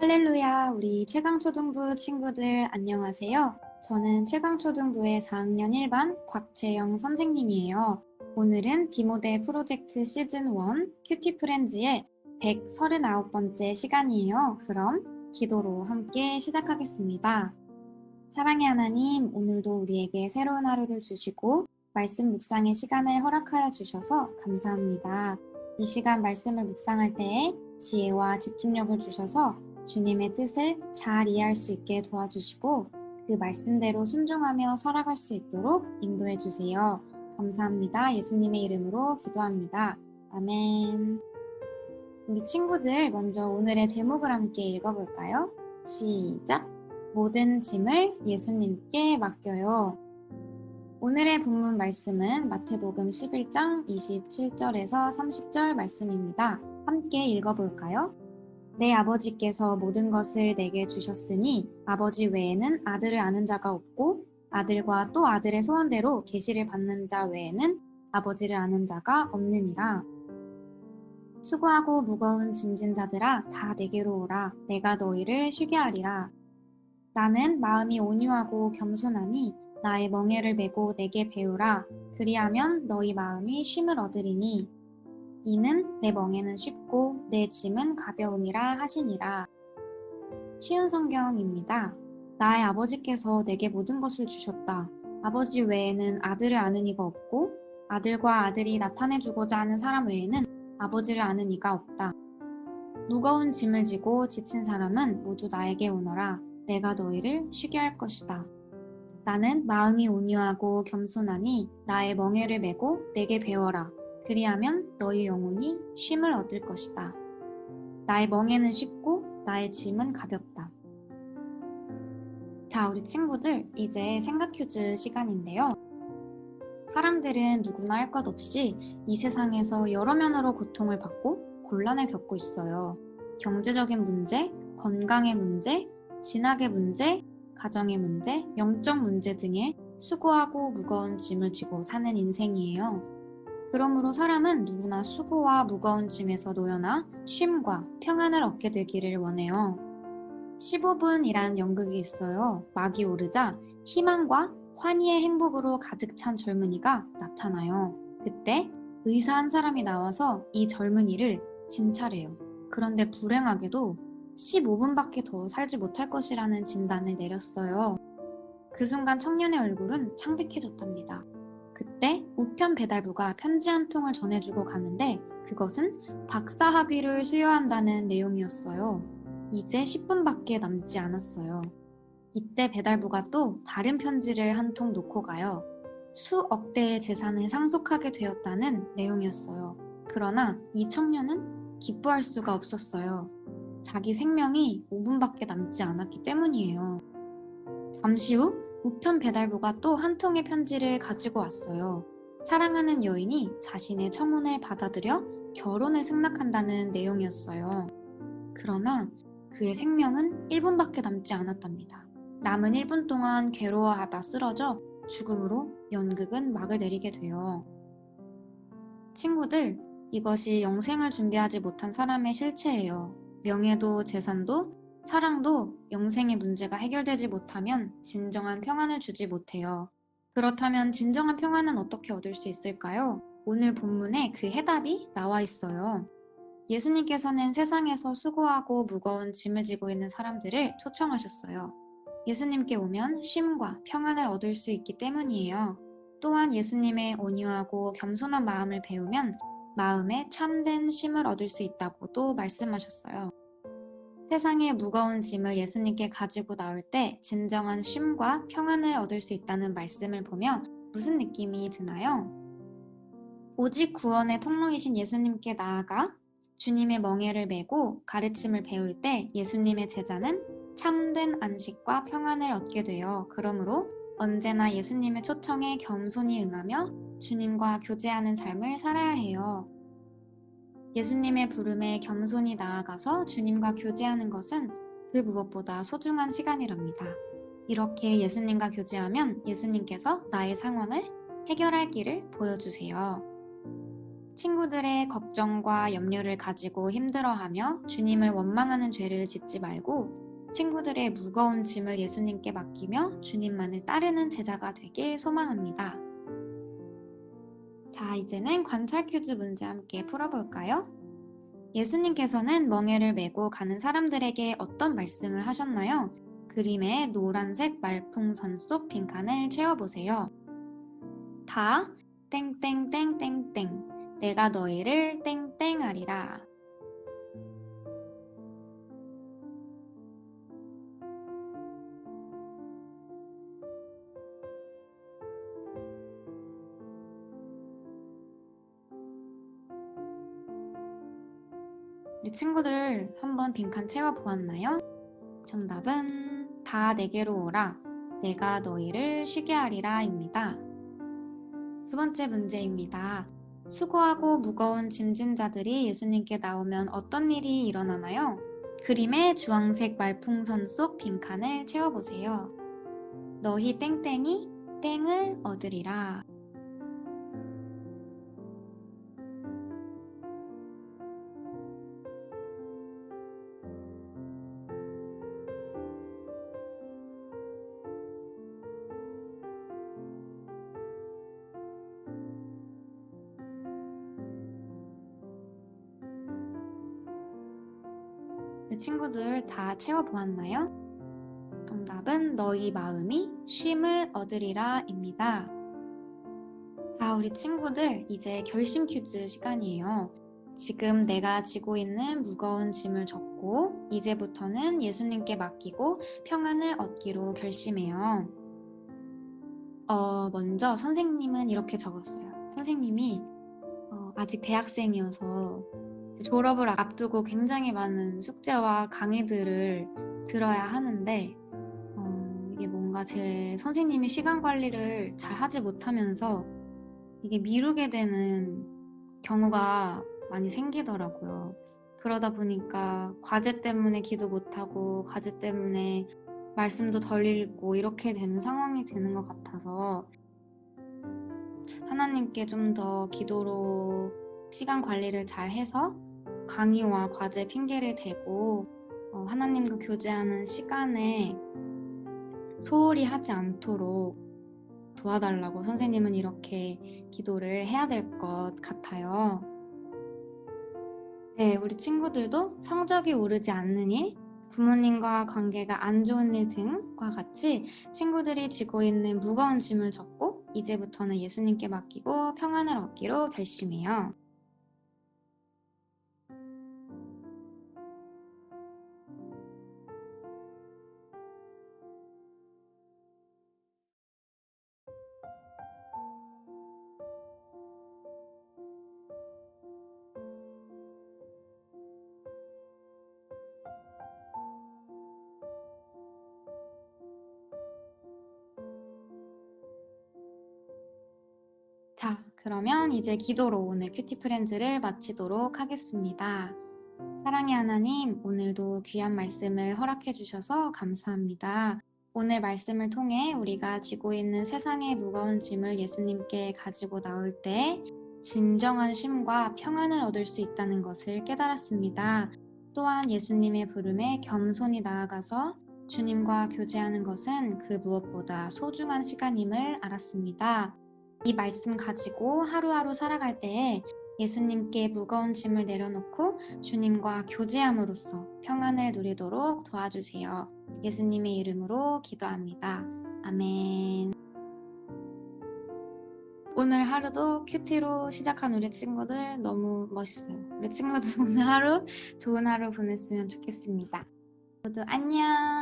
할렐루야, 우리 최강초등부 친구들 안녕하세요. 저는 최강초등부의 4학년 1반 곽재영 선생님이에요. 오늘은 디모데 프로젝트 시즌 1 큐티 프렌즈의 139번째 시간이에요. 그럼 기도로 함께 시작하겠습니다. 사랑의 하나님, 오늘도 우리에게 새로운 하루를 주시고 말씀 묵상의 시간을 허락하여 주셔서 감사합니다. 이 시간 말씀을 묵상할 때에 지혜와 집중력을 주셔서 주님의 뜻을 잘 이해할 수 있게 도와주시고 그 말씀대로 순종하며 살아갈 수 있도록 인도해 주세요. 감사합니다. 예수님의 이름으로 기도합니다. 아멘. 우리 친구들 먼저 오늘의 제목을 함께 읽어볼까요? 시작! 모든 짐을 예수님께 맡겨요. 오늘의 본문 말씀은 마태복음 11장 27절에서 30절 말씀입니다. 함께 읽어볼까요? 내 아버지께서 모든 것을 내게 주셨으니 아버지 외에는 아들을 아는 자가 없고 아들과 또 아들의 소원대로 계시를 받는 자 외에는 아버지를 아는 자가 없느니라. 수고하고 무거운 짐진 자들아 다 내게로 오라 내가 너희를 쉬게 하리라. 나는 마음이 온유하고 겸손하니 나의 멍에를 메고 내게 배우라 그리하면 너희 마음이 쉼을 얻으리니 이는 내 멍에는 쉽고 내 짐은 가벼움이라 하시니라. 쉬운 성경입니다. 나의 아버지께서 내게 모든 것을 주셨다. 아버지 외에는 아들을 아는 이가 없고 아들과 아들이 나타내주고자 하는 사람 외에는 아버지를 아는 이가 없다. 무거운 짐을 지고 지친 사람은 모두 나에게 오너라. 내가 너희를 쉬게 할 것이다. 나는 마음이 온유하고 겸손하니 나의 멍에를 메고 내게 배워라. 그리하면 너희 영혼이 쉼을 얻을 것이다. 나의 멍에는 쉽고 나의 짐은 가볍다. 자, 우리 친구들, 이제 생각 퀴즈 시간인데요. 사람들은 누구나 할 것 없이 이 세상에서 여러 면으로 고통을 받고 곤란을 겪고 있어요. 경제적인 문제, 건강의 문제, 진학의 문제, 가정의 문제, 영적 문제 등의 수고하고 무거운 짐을 지고 사는 인생이에요. 그러므로 사람은 누구나 수고와 무거운 짐에서 놓여나 쉼과 평안을 얻게 되기를 원해요. 15분이란 연극이 있어요. 막이 오르자 희망과 환희의 행복으로 가득 찬 젊은이가 나타나요. 그때 의사 한 사람이 나와서 이 젊은이를 진찰해요. 그런데 불행하게도 15분밖에 더 살지 못할 것이라는 진단을 내렸어요. 그 순간 청년의 얼굴은 창백해졌답니다. 그때 우편 배달부가 편지 한 통을 전해주고 가는데 그것은 박사 학위를 수여한다는 내용이었어요. 이제 10분밖에 남지 않았어요. 이때 배달부가 또 다른 편지를 한 통 놓고 가요. 수억 대의 재산을 상속하게 되었다는 내용이었어요. 그러나 이 청년은 기뻐할 수가 없었어요. 자기 생명이 5분밖에 남지 않았기 때문이에요. 잠시 후 우편 배달부가 또 한 통의 편지를 가지고 왔어요. 사랑하는 여인이 자신의 청혼을 받아들여 결혼을 승낙한다는 내용이었어요. 그러나 그의 생명은 1분밖에 남지 않았답니다. 남은 1분 동안 괴로워하다 쓰러져 죽음으로 연극은 막을 내리게 돼요. 친구들, 이것이 영생을 준비하지 못한 사람의 실체예요. 명예도 재산도 사랑도 영생의 문제가 해결되지 못하면 진정한 평안을 주지 못해요. 그렇다면 진정한 평안은 어떻게 얻을 수 있을까요? 오늘 본문에 그 해답이 나와 있어요. 예수님께서는 세상에서 수고하고 무거운 짐을 지고 있는 사람들을 초청하셨어요. 예수님께 오면 쉼과 평안을 얻을 수 있기 때문이에요. 또한 예수님의 온유하고 겸손한 마음을 배우면 마음에 참된 쉼을 얻을 수 있다고도 말씀하셨어요. 세상의 무거운 짐을 예수님께 가지고 나올 때 진정한 쉼과 평안을 얻을 수 있다는 말씀을 보며 무슨 느낌이 드나요? 오직 구원의 통로이신 예수님께 나아가 주님의 멍에를 메고 가르침을 배울 때 예수님의 제자는 참된 안식과 평안을 얻게 되어 그러므로 언제나 예수님의 초청에 겸손히 응하며 주님과 교제하는 삶을 살아야 해요. 예수님의 부름에 겸손히 나아가서 주님과 교제하는 것은 그 무엇보다 소중한 시간이랍니다. 이렇게 예수님과 교제하면 예수님께서 나의 상황을 해결할 길을 보여주세요. 친구들의 걱정과 염려를 가지고 힘들어하며 주님을 원망하는 죄를 짓지 말고 친구들의 무거운 짐을 예수님께 맡기며 주님만을 따르는 제자가 되길 소망합니다. 자, 이제는 관찰 퀴즈 문제 함께 풀어볼까요? 예수님께서는 멍에를 메고 가는 사람들에게 어떤 말씀을 하셨나요? 그림에 노란색 말풍선 속 빈칸을 채워보세요. 다 땡땡땡땡땡 내가 너희를 땡땡하리라. 우리 친구들 한번 빈칸 채워보았나요? 정답은 다 내게로 오라. 내가 너희를 쉬게 하리라 입니다. 두 번째 문제입니다. 수고하고 무거운 짐진 자들이 예수님께 나오면 어떤 일이 일어나나요? 그림의 주황색 말풍선 속 빈칸을 채워보세요. 너희 땡땡이 땡을 얻으리라. 친구들 다 채워보았나요? 정답은 너희 마음이 쉼을 얻으리라입니다. 자, 우리 친구들 이제 결심 퀴즈 시간이에요. 지금 내가 지고 있는 무거운 짐을 졌고 이제부터는 예수님께 맡기고 평안을 얻기로 결심해요. 어, 먼저 선생님은 이렇게 적었어요. 선생님이 어, 아직 대학생이어서 졸업을 앞두고 굉장히 많은 숙제와 강의들을 들어야 하는데 어, 이게 뭔가 제 선생님이 시간 관리를 잘 하지 못하면서 이게 미루게 되는 경우가 많이 생기더라고요. 그러다 보니까 과제 때문에 기도 못하고 과제 때문에 말씀도 덜 읽고 이렇게 되는 상황이 되는 것 같아서 하나님께 좀 더 기도로 시간 관리를 잘 해서 강의와 과제 핑계를 대고 어, 하나님과 교제하는 시간에 소홀히 하지 않도록 도와달라고 선생님은 이렇게 기도를 해야 될 것 같아요. 네, 우리 친구들도 성적이 오르지 않는 일, 부모님과 관계가 안 좋은 일 등과 같이 친구들이 지고 있는 무거운 짐을 졌고 이제부터는 예수님께 맡기고 평안을 얻기로 결심해요. 그러면 이제 기도로 오늘 큐티 프렌즈를 마치도록 하겠습니다. 사랑의 하나님, 오늘도 귀한 말씀을 허락해 주셔서 감사합니다. 오늘 말씀을 통해 우리가 지고 있는 세상의 무거운 짐을 예수님께 가지고 나올 때 진정한 쉼과 평안을 얻을 수 있다는 것을 깨달았습니다. 또한 예수님의 부름에 겸손히 나아가서 주님과 교제하는 것은 그 무엇보다 소중한 시간임을 알았습니다. 이 말씀 가지고 하루하루 살아갈 때에 예수님께 무거운 짐을 내려놓고 주님과 교제함으로써 평안을 누리도록 도와주세요. 예수님의 이름으로 기도합니다. 아멘. 오늘 하루도 큐티로 시작한 우리 친구들 너무 멋있어요. 우리 친구들 오늘 하루 좋은 하루 보냈으면 좋겠습니다. 모두 안녕.